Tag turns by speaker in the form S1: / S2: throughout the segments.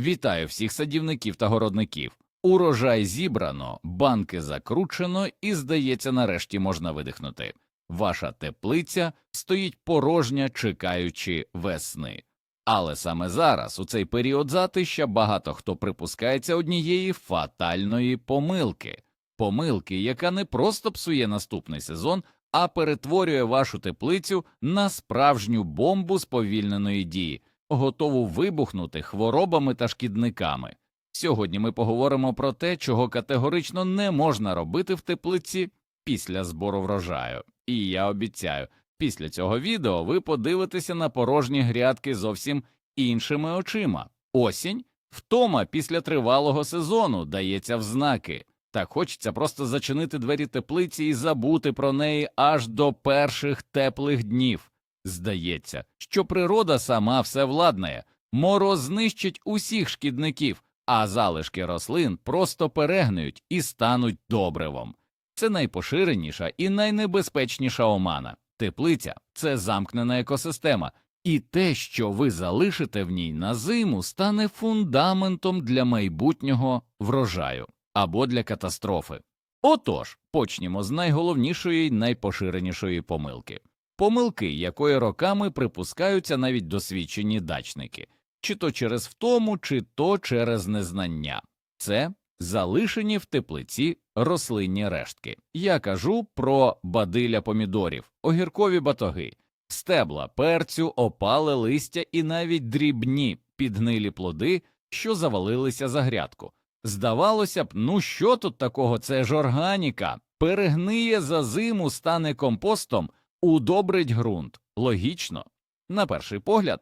S1: Вітаю всіх садівників та городників. Урожай зібрано, банки закручено, і, здається, нарешті можна видихнути. Ваша теплиця стоїть порожня, чекаючи весни. Але саме зараз, у цей період затища, багато хто припускається однієї фатальної помилки, помилки, яка не просто псує наступний сезон, а перетворює вашу теплицю на справжню бомбу сповільненої дії, готову вибухнути хворобами та шкідниками. Сьогодні ми поговоримо про те, чого категорично не можна робити в теплиці після збору врожаю. І я обіцяю, після цього відео ви подивитеся на порожні грядки зовсім іншими очима. Осінь, втома після тривалого сезону дається в знаки. Так хочеться просто зачинити двері теплиці і забути про неї аж до перших теплих днів. Здається, що природа сама все владнає, мороз знищить усіх шкідників, а залишки рослин просто перегниють і стануть добривом. Це найпоширеніша і найнебезпечніша омана. Теплиця це замкнена екосистема, і те, що ви залишите в ній на зиму, стане фундаментом для майбутнього врожаю або для катастрофи. Отож, почнімо з найголовнішої й найпоширенішої помилки помилки, якої роками припускаються навіть досвідчені дачники, чи то через втому, чи то через незнання. Це залишені в теплиці рослинні рештки. Я кажу про бадилля помідорів, огіркові батоги, стебла перцю, опале листя і навіть дрібні підгнилі плоди, що завалилися за грядку. Здавалося б, ну що тут такого? Це ж органіка, перегниє за зиму, стане компостом, удобрить ґрунт. Логічно. На перший погляд,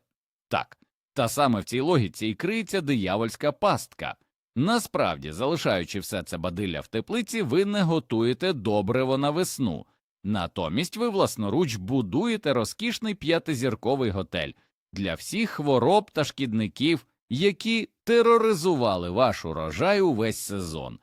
S1: так. Та саме в цій логіці і криється диявольська пастка. Насправді, залишаючи все це бадилля в теплиці, ви не готуєте добриво на весну. Натомість ви власноруч будуєте розкішний п'ятизірковий готель для всіх хвороб та шкідників, які тероризували ваш урожай увесь сезон.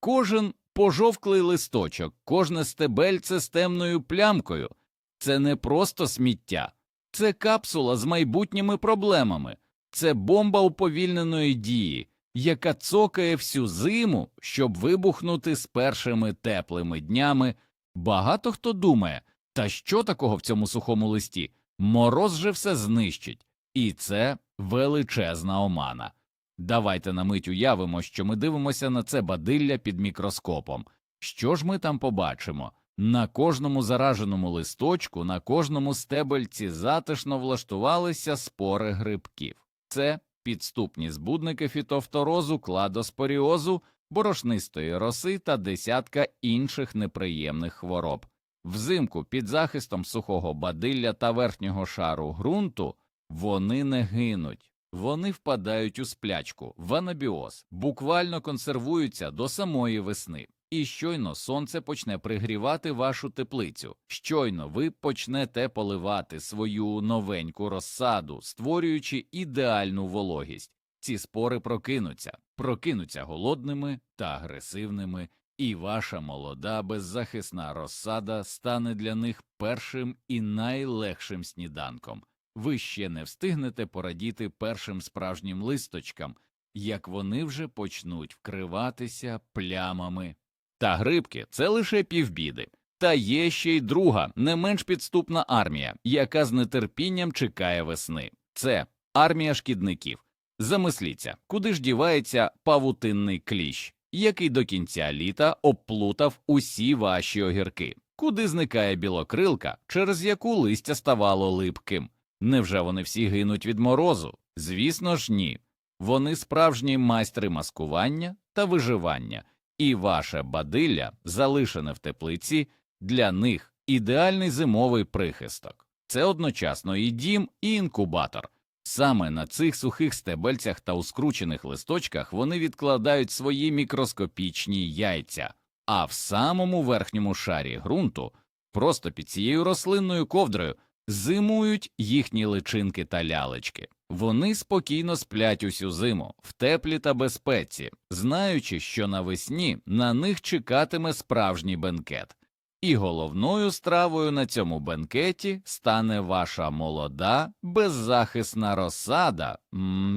S1: Кожен пожовклий листочок, кожне стебельце з темною плямкою це не просто сміття, це капсула з майбутніми проблемами, це бомба уповільненої дії, яка цокає всю зиму, щоб вибухнути з першими теплими днями. Багато хто думає, та що такого в цьому сухому листі? Мороз же все знищить, і це величезна омана. Давайте на мить уявимо, що ми дивимося на це бадилля під мікроскопом. Що ж ми там побачимо? На кожному зараженому листочку, на кожному стебельці затишно влаштувалися спори грибків. Це підступні збудники фітофторозу, кладоспоріозу, борошнистої роси та десятка інших неприємних хвороб. Взимку під захистом сухого бадилля та верхнього шару ґрунту вони не гинуть, вони впадають у сплячку, в анабіоз, буквально консервуються до самої весни. І щойно сонце почне пригрівати вашу теплицю, щойно ви почнете поливати свою новеньку розсаду, створюючи ідеальну вологість. Ці спори прокинуться, прокинуться голодними та агресивними, і ваша молода беззахисна розсада стане для них першим і найлегшим сніданком. Ви ще не встигнете порадіти першим справжнім листочкам, як вони вже почнуть вкриватися плямами. Та грибки це лише півбіди. Та є ще й друга, не менш підступна армія, яка з нетерпінням чекає весни. Це армія шкідників. Замисліться, куди ж дівається павутинний кліщ, який до кінця літа обплутав усі ваші огірки, куди зникає білокрилка, через яку листя ставало липким. Невже вони всі гинуть від морозу? Звісно ж, ні. Вони справжні майстри маскування та виживання і ваше бадилля, залишене в теплиці, для них ідеальний зимовий прихисток. Це одночасно і дім, і інкубатор. Саме на цих сухих стебельцях та ускручених листочках вони відкладають свої мікроскопічні яйця, а в самому верхньому шарі ґрунту, просто під цією рослинною ковдрою, зимують їхні личинки та лялечки. Вони спокійно сплять усю зиму, в теплі та безпеці, знаючи, що навесні на них чекатиме справжній бенкет. І головною стравою на цьому бенкеті стане ваша молода, беззахисна розсада.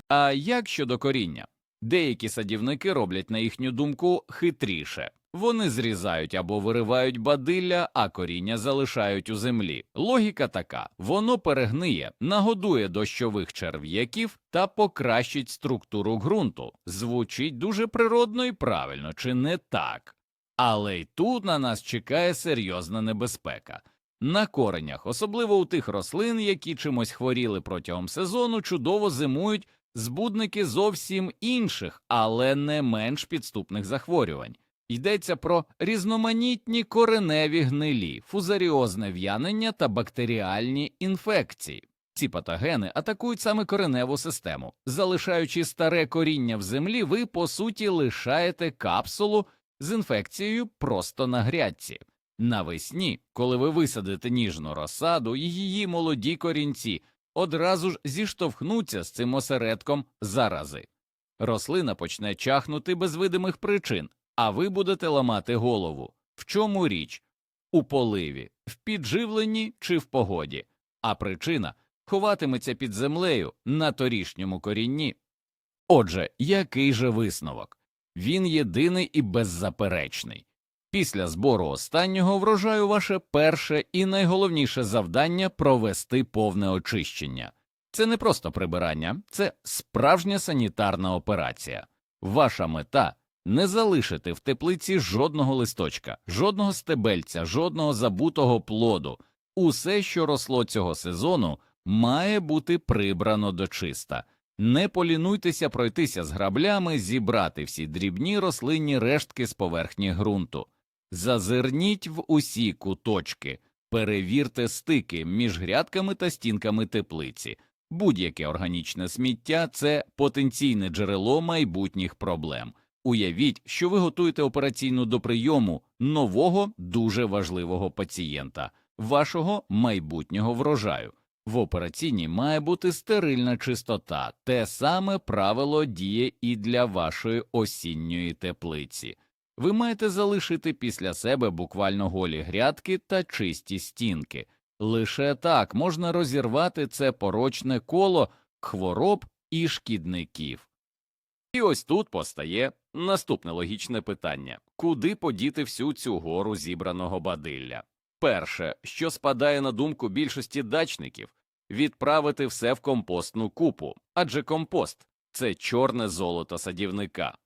S1: А як щодо коріння? Деякі садівники роблять, на їхню думку, хитріше. Вони зрізають або виривають бадилля, а коріння залишають у землі. Логіка така: воно перегниє, нагодує дощових черв'яків та покращить структуру ґрунту. Звучить дуже природно і правильно, чи не так? Але й тут на нас чекає серйозна небезпека. На коренях, особливо у тих рослин, які чимось хворіли протягом сезону, чудово зимують збудники зовсім інших, але не менш підступних захворювань. Йдеться про різноманітні кореневі гнилі, фузаріозне в'янення та бактеріальні інфекції. Ці патогени атакують саме кореневу систему. Залишаючи старе коріння в землі, ви по суті лишаєте капсулу з інфекцією просто на грядці. Навесні, коли ви висадите ніжну розсаду, її молоді корінці одразу ж зіштовхнуться з цим осередком зарази. Рослина почне чахнути без видимих причин, а ви будете ламати голову. В чому річ? У поливі, в підживленні чи в погоді, а причина ховатиметься під землею на торішньому корінні. Отже, який же висновок? Він єдиний і беззаперечний. Після збору останнього врожаю ваше перше і найголовніше завдання провести повне очищення. Це не просто прибирання, це справжня санітарна операція. Ваша мета не залишити в теплиці жодного листочка, жодного стебельця, жодного забутого плоду. Усе, що росло цього сезону, має бути прибрано до чиста. Не полінуйтеся пройтися з граблями, зібрати всі дрібні рослинні рештки з поверхні ґрунту. Зазирніть в усі куточки, перевірте стики між грядками та стінками теплиці. Будь-яке органічне сміття це потенційне джерело майбутніх проблем. Уявіть, що ви готуєте операційну до прийому нового дуже важливого пацієнта, вашого майбутнього врожаю. В операційній має бути стерильна чистота, те саме правило діє і для вашої осінньої теплиці. Ви маєте залишити після себе буквально голі грядки та чисті стінки. Лише так можна розірвати це порочне коло хвороб і шкідників. І ось тут постає наступне логічне питання куди подіти всю цю гору зібраного бадилля? Перше, що спадає на думку більшості дачників, відправити все в компостну купу, адже компост це чорне золото садівника.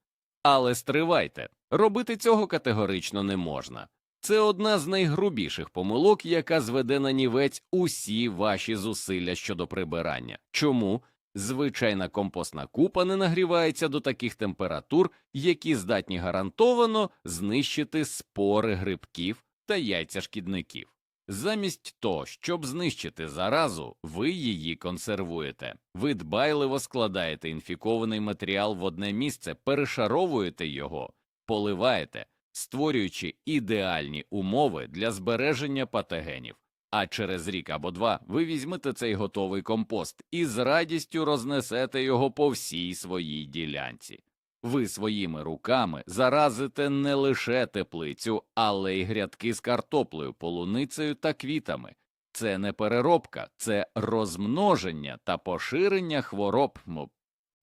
S1: Але стривайте, робити цього категорично не можна. Це одна з найгрубіших помилок, яка зведе на нівець усі ваші зусилля щодо прибирання. Чому? Звичайна компостна купа не нагрівається до таких температур, які здатні гарантовано знищити спори грибків та яйця шкідників. Замість того, щоб знищити заразу, ви її консервуєте. Ви дбайливо складаєте інфікований матеріал в одне місце, перешаровуєте його, поливаєте, створюючи ідеальні умови для збереження патогенів. А через рік або два ви візьмете цей готовий компост і з радістю рознесете його по всій своїй ділянці. Ви своїми руками заразите не лише теплицю, але й грядки з картоплею, полуницею та квітами. Це не переробка, це розмноження та поширення хвороб.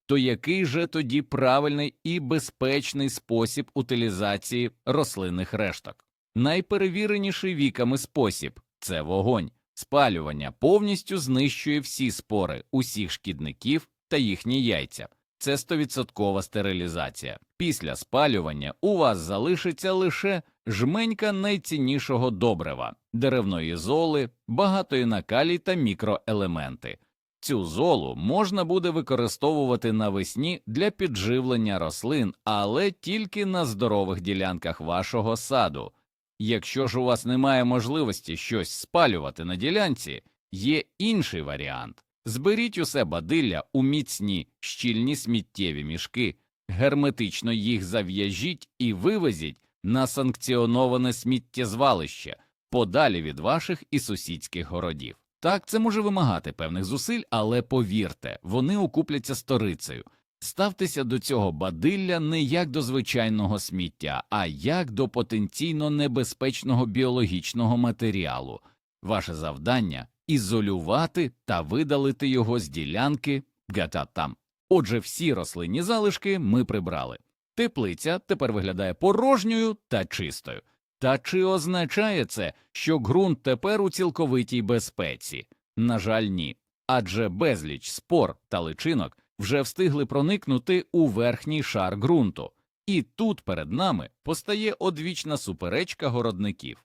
S1: То який же тоді правильний і безпечний спосіб утилізації рослинних решток? Найперевіреніший віками спосіб це вогонь. Спалювання повністю знищує всі спори усіх шкідників та їхні яйця. Це 100% стерилізація. Після спалювання у вас залишиться лише жменька найціннішого добрива, деревної золи, багатої на калій та мікроелементи. Цю золу можна буде використовувати навесні для підживлення рослин, але тільки на здорових ділянках вашого саду. Якщо ж у вас немає можливості щось спалювати на ділянці, є інший варіант. Зберіть усе бадилля у міцні щільні сміттєві мішки, герметично їх зав'яжіть і вивезіть на санкціоноване сміттєзвалище подалі від ваших і сусідських городів. Так, це може вимагати певних зусиль, але повірте, вони окупляться сторицею. Ставтеся до цього бадилля не як до звичайного сміття, а як до потенційно небезпечного біологічного матеріалу. Ваше завдання ізолювати та видалити його з ділянки там. Отже, всі рослинні залишки ми прибрали. Теплиця тепер виглядає порожньою та чистою. Та чи означає це, що ґрунт тепер у цілковитій безпеці? На жаль, ні. Адже безліч спор та личинок вже встигли проникнути у верхній шар ґрунту. І тут перед нами постає одвічна суперечка городників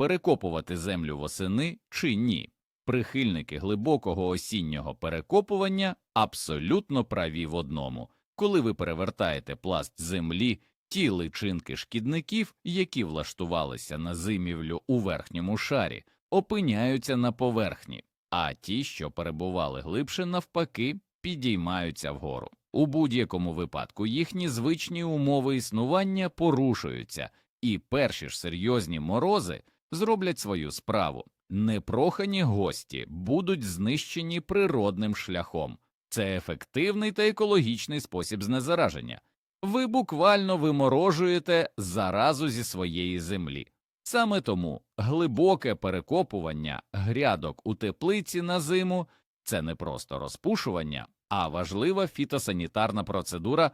S1: перекопувати землю восени чи ні. Прихильники глибокого осіннього перекопування абсолютно праві в одному. Коли ви перевертаєте пласт землі, ті личинки шкідників, які влаштувалися на зимівлю у верхньому шарі, опиняються на поверхні, а ті, що перебували глибше, навпаки, підіймаються вгору. У будь-якому випадку їхні звичні умови існування порушуються, і перші ж серйозні морози зроблять свою справу. Непрохані гості будуть знищені природним шляхом. Це ефективний та екологічний спосіб знезараження. Ви буквально виморожуєте заразу зі своєї землі. Саме тому глибоке перекопування грядок у теплиці на зиму це не просто розпушування, а важлива фітосанітарна процедура,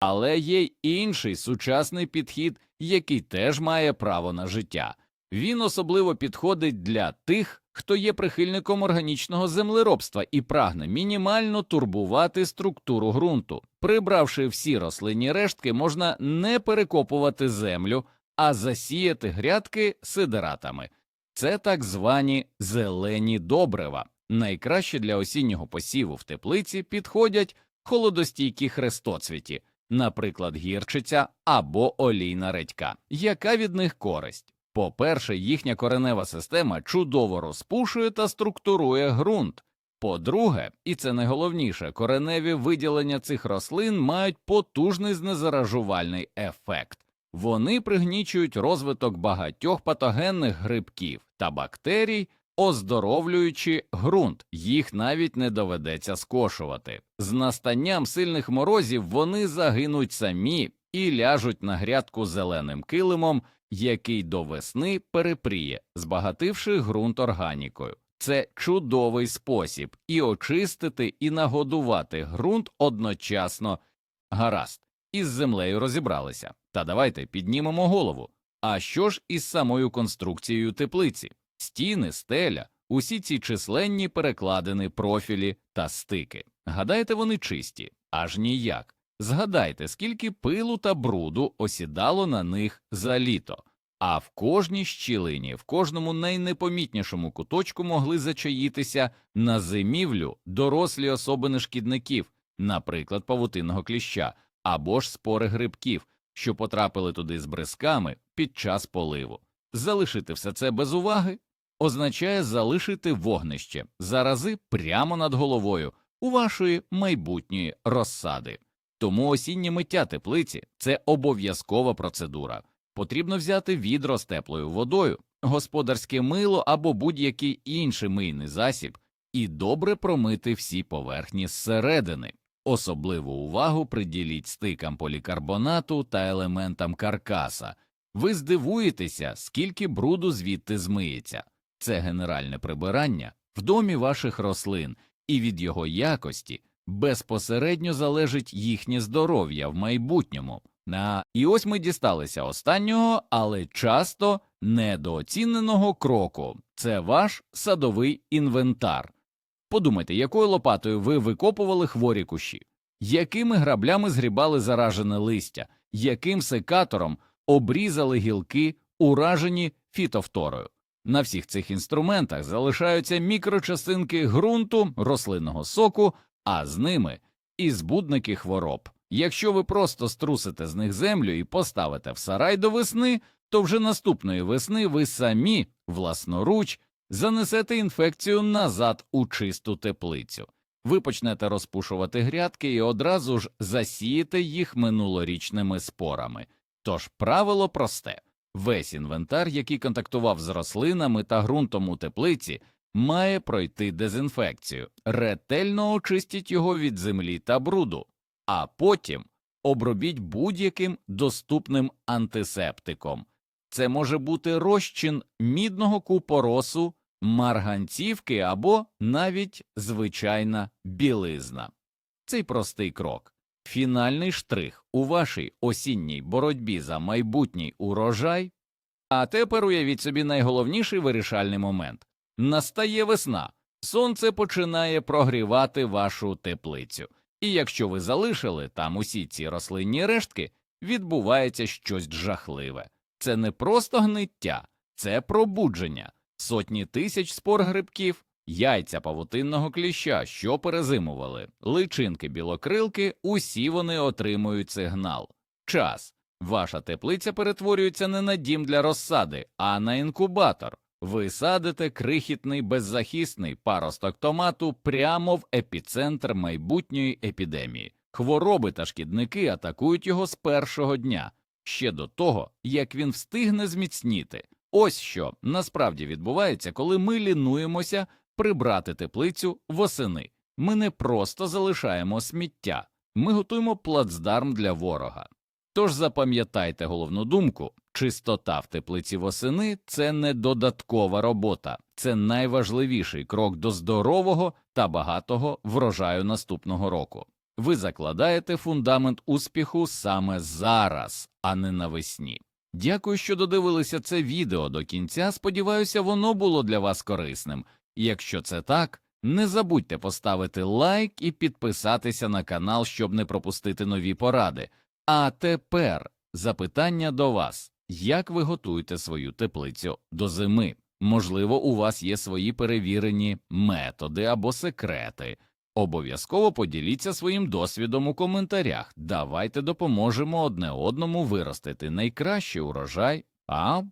S1: але є й інший сучасний підхід, який теж має право на життя. Він особливо підходить для тих, хто є прихильником органічного землеробства і прагне мінімально турбувати структуру ґрунту. Прибравши всі рослинні рештки, можна не перекопувати землю, а засіяти грядки сидератами. Це так звані зелені добрива. Найкраще для осіннього посіву в теплиці підходять холодостійкі хрестоцвіті, наприклад, гірчиця або олійна редька. Яка від них користь? По-перше, їхня коренева система чудово розпушує та структурує ґрунт. По-друге, і це найголовніше, кореневі виділення цих рослин мають потужний знезаражувальний ефект. Вони пригнічують розвиток багатьох патогенних грибків та бактерій, оздоровлюючи ґрунт, їх навіть не доведеться скошувати. З настанням сильних морозів вони загинуть самі і ляжуть на грядку зеленим килимом, який до весни перепріє, збагативши ґрунт органікою. Це чудовий спосіб і очистити, і нагодувати ґрунт одночасно. Гаразд, із землею розібралися. Та давайте піднімемо голову. А що ж із самою конструкцією теплиці? Стіни, стеля, усі ці численні перекладини, профілі та стики. Гадаєте, вони чисті? Аж ніяк. Згадайте, скільки пилу та бруду осідало на них за літо, а в кожній щілині, в кожному найнепомітнішому куточку могли зачаїтися на зимівлю дорослі особини шкідників, наприклад, павутинного кліща або ж спори грибків, що потрапили туди з бризками під час поливу. Залишити все це без уваги означає залишити вогнище, зарази прямо над головою у вашої майбутньої розсади. Тому осіннє миття теплиці це обов'язкова процедура. Потрібно взяти відро з теплою водою, господарське мило або будь-який інший мийний засіб і добре промити всі поверхні зсередини. Особливу увагу приділіть стикам полікарбонату та елементам каркаса. Ви здивуєтеся, скільки бруду звідти змиється. Це генеральне прибирання в домі ваших рослин, і від його якості безпосередньо залежить їхнє здоров'я в майбутньому. На і ось ми дісталися останнього, але часто недооціненого кроку це ваш садовий інвентар. Подумайте, якою лопатою ви викопували хворі кущі, якими граблями згрібали заражене листя, яким секатором обрізали гілки, уражені фітовторою. На всіх цих інструментах залишаються мікрочастинки ґрунту, рослинного соку, а з ними і збудники хвороб. Якщо ви просто струсите з них землю і поставите в сарай до весни, то вже наступної весни ви самі власноруч занесете інфекцію назад у чисту теплицю. Ви почнете розпушувати грядки і одразу ж засієте їх минулорічними спорами. Тож правило просте весь інвентар, який контактував з рослинами та ґрунтом у теплиці, має пройти дезінфекцію, ретельно очистіть його від землі та бруду, а потім обробіть будь-яким доступним антисептиком. Це може бути розчин мідного купоросу, марганцівки або навіть звичайна білизна. Цей простий крок фінальний штрих у вашій осінній боротьбі за майбутній урожай. А тепер уявіть собі найголовніший вирішальний момент настає весна, сонце починає прогрівати вашу теплицю, і якщо ви залишили там усі ці рослинні рештки, відбувається щось жахливе. Це не просто гниття, це пробудження, сотні тисяч спор грибків, яйця павутинного кліща, що перезимували, личинки білокрилки, усі вони отримують сигнал. Час. Ваша теплиця перетворюється не на дім для розсади, а на інкубатор. Ви садите крихітний беззахисний паросток томату прямо в епіцентр майбутньої епідемії. Хвороби та шкідники атакують його з першого дня, ще до того, як він встигне зміцніти. Ось що насправді відбувається, коли ми лінуємося прибрати теплицю восени. Ми не просто залишаємо сміття, ми готуємо плацдарм для ворога. Тож запам'ятайте головну думку чистота в теплиці восени це не додаткова робота, це найважливіший крок до здорового та багатого врожаю наступного року. Ви закладаєте фундамент успіху саме зараз, а не навесні. Дякую, що додивилися це відео до кінця. Сподіваюся, воно було для вас корисним. Якщо це так, не забудьте поставити лайк і підписатися на канал, щоб не пропустити нові поради. А тепер запитання до вас: як ви готуєте свою теплицю до зими? Можливо, у вас є свої перевірені методи або секрети. Обов'язково поділіться своїм досвідом у коментарях. Давайте допоможемо одне одному виростити найкращий урожай, а